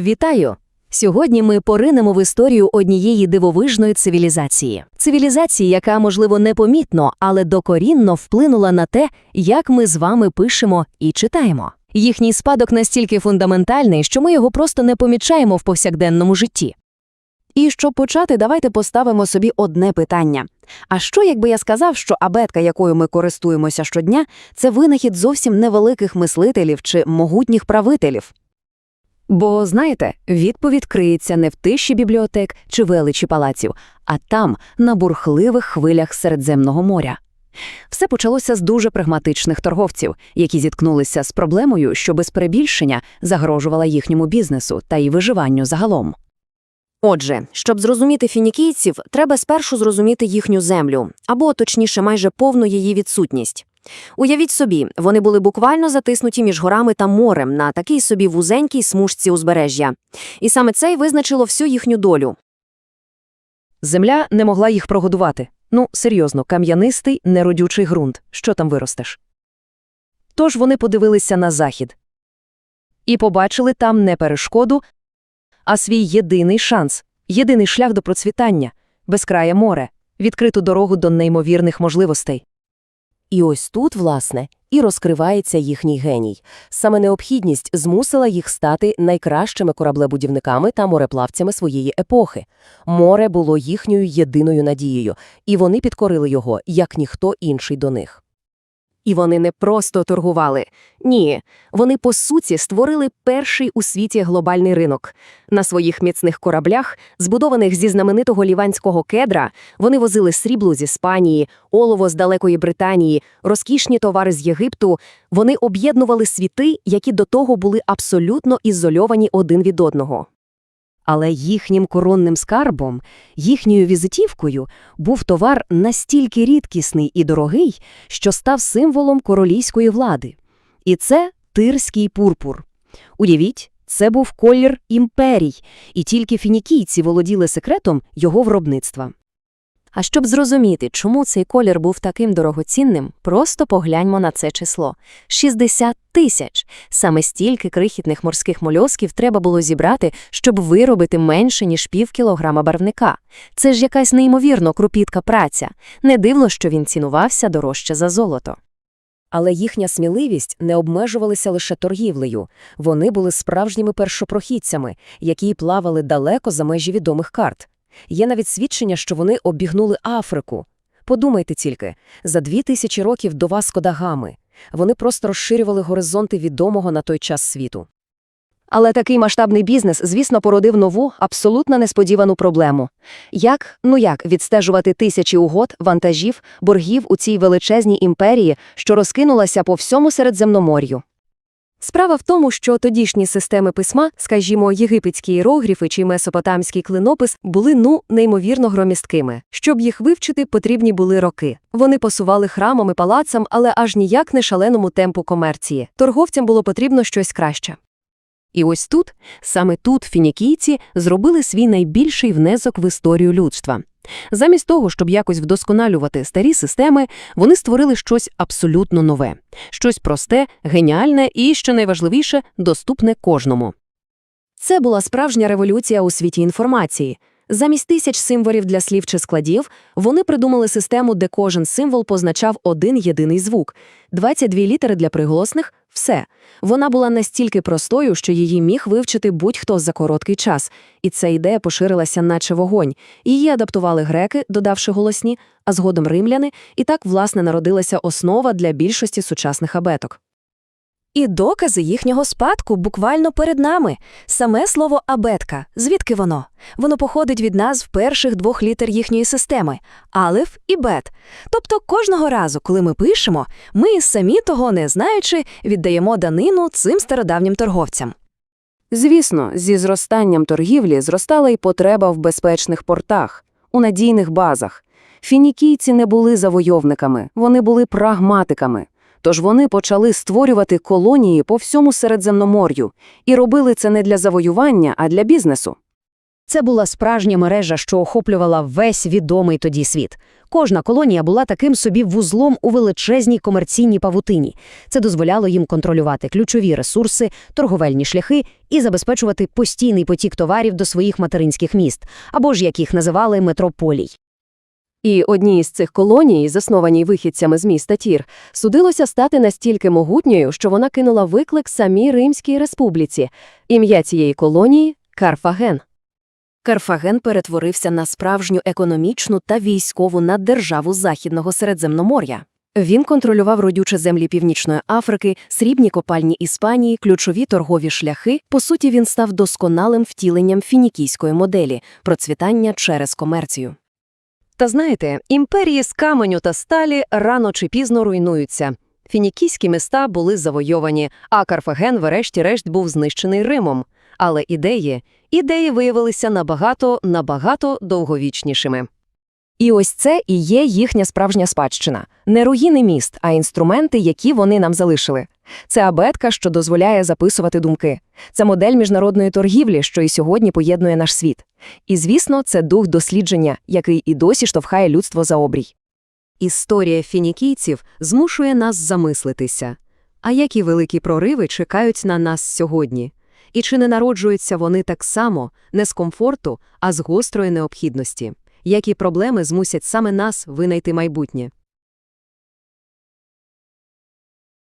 Вітаю! Сьогодні ми поринемо в історію однієї дивовижної цивілізації. Цивілізації, яка, можливо, непомітно, але докорінно вплинула на те, як ми з вами пишемо і читаємо. Їхній спадок настільки фундаментальний, що ми його просто не помічаємо в повсякденному житті. І щоб почати, давайте поставимо собі одне питання. А що, якби я сказав, що абетка, якою ми користуємося щодня, це винахід зовсім невеликих мислителів чи могутніх правителів? Бо, знаєте, відповідь криється не в тиші бібліотек чи величі палаців, а там, на бурхливих хвилях Середземного моря. Все почалося з дуже прагматичних торговців, які зіткнулися з проблемою, що без перебільшення загрожувала їхньому бізнесу та й виживанню загалом. Отже, щоб зрозуміти фінікійців, треба спершу зрозуміти їхню землю, або, точніше, майже повну її відсутність. Уявіть собі, вони були буквально затиснуті між горами та морем на такій собі вузенькій смужці узбережжя. І саме це й визначило всю їхню долю. Земля не могла їх прогодувати. Ну, серйозно, кам'янистий, неродючий ґрунт. Що там виростеш? Тож вони подивилися на захід. І побачили там не перешкоду, а свій єдиний шанс, єдиний шлях до процвітання, безкрає море, відкриту дорогу до неймовірних можливостей. І ось тут, власне, і розкривається їхній геній. Саме необхідність змусила їх стати найкращими кораблебудівниками та мореплавцями своєї епохи. Море було їхньою єдиною надією, і вони підкорили його, як ніхто інший до них. І вони не просто торгували. Ні, вони по суті створили перший у світі глобальний ринок. На своїх міцних кораблях, збудованих зі знаменитого ліванського кедра, вони возили срібло з Іспанії, олово з далекої Британії, розкішні товари з Єгипту. Вони об'єднували світи, які до того були абсолютно ізольовані один від одного. Але їхнім коронним скарбом, їхньою візитівкою був товар настільки рідкісний і дорогий, що став символом королівської влади. І це тирський пурпур. Уявіть, це був колір імперій, і тільки фінікійці володіли секретом його виробництва. А щоб зрозуміти, чому цей колір був таким дорогоцінним, просто погляньмо на це число – 60 тисяч. Саме стільки крихітних морських мольосків треба було зібрати, щоб виробити менше, ніж пів кілограма барвника. Це ж якась неймовірно крупітка праця. Не дивно, що він цінувався дорожче за золото. Але їхня сміливість не обмежувалася лише торгівлею. Вони були справжніми першопрохідцями, які плавали далеко за межі відомих карт. Є навіть свідчення, що вони обігнули Африку. Подумайте тільки, за дві тисячі років до Васко да Гами. Вони просто розширювали горизонти відомого на той час світу. Але такий масштабний бізнес, звісно, породив нову, абсолютно несподівану проблему. Як, ну як, відстежувати тисячі угод, вантажів, боргів у цій величезній імперії, що розкинулася по всьому Середземномор'ю? Справа в тому, що тодішні системи письма, скажімо, єгипетські іерогліфи чи месопотамський клинопис, були ну неймовірно громісткими. Щоб їх вивчити, потрібні були роки. Вони посували храмами, палацам, але аж ніяк не шаленому темпу комерції. Торговцям було потрібно щось краще. І ось тут, саме тут фінікійці зробили свій найбільший внесок в історію людства. Замість того, щоб якось вдосконалювати старі системи, вони створили щось абсолютно нове, щось просте, геніальне і, що найважливіше, доступне кожному. Це була справжня революція у світі інформації. Замість тисяч символів для слів чи складів, вони придумали систему, де кожен символ позначав один єдиний звук. 22 літери для приголосних – все. Вона була настільки простою, що її міг вивчити будь-хто за короткий час. І ця ідея поширилася наче вогонь. Її адаптували греки, додавши голосні, а згодом римляни, і так, власне, народилася основа для більшості сучасних абеток. І докази їхнього спадку буквально перед нами. Саме слово абетка. Звідки воно? Воно походить від назв перших двох літер їхньої системи алеф і бет. Тобто кожного разу, коли ми пишемо, ми самі того не знаючи, віддаємо данину цим стародавнім торговцям. Звісно, зі зростанням торгівлі зростала й потреба в безпечних портах, у надійних базах. Фінікійці не були завойовниками, вони були прагматиками. Тож вони почали створювати колонії по всьому Середземномор'ю і робили це не для завоювання, а для бізнесу. Це була справжня мережа, що охоплювала весь відомий тоді світ. Кожна колонія була таким собі вузлом у величезній комерційній павутині. Це дозволяло їм контролювати ключові ресурси, торговельні шляхи і забезпечувати постійний потік товарів до своїх материнських міст, або ж як їх називали метрополій. І одній із цих колоній, заснованій вихідцями з міста Тір, судилося стати настільки могутньою, що вона кинула виклик самій Римській республіці. Ім'я цієї колонії – Карфаген. Карфаген перетворився на справжню економічну та військову наддержаву Західного Середземномор'я. Він контролював родючі землі Північної Африки, срібні копальні Іспанії, ключові торгові шляхи. По суті, він став досконалим втіленням фінікійської моделі – процвітання через комерцію. Та знаєте, імперії з каменю та сталі рано чи пізно руйнуються. Фінікійські міста були завойовані, а Карфаген, врешті-решт, був знищений Римом. Але ідеї, ідеї виявилися набагато, набагато довговічнішими. І ось це і є їхня справжня спадщина. Не руїни міст, а інструменти, які вони нам залишили. Це абетка, що дозволяє записувати думки. Це модель міжнародної торгівлі, що і сьогодні поєднує наш світ. І, звісно, це дух дослідження, який і досі штовхає людство за обрій. Історія фінікійців змушує нас замислитися. А які великі прориви чекають на нас сьогодні? І чи не народжуються вони так само, не з комфорту, а з гострої необхідності? Які проблеми змусять саме нас винайти майбутнє?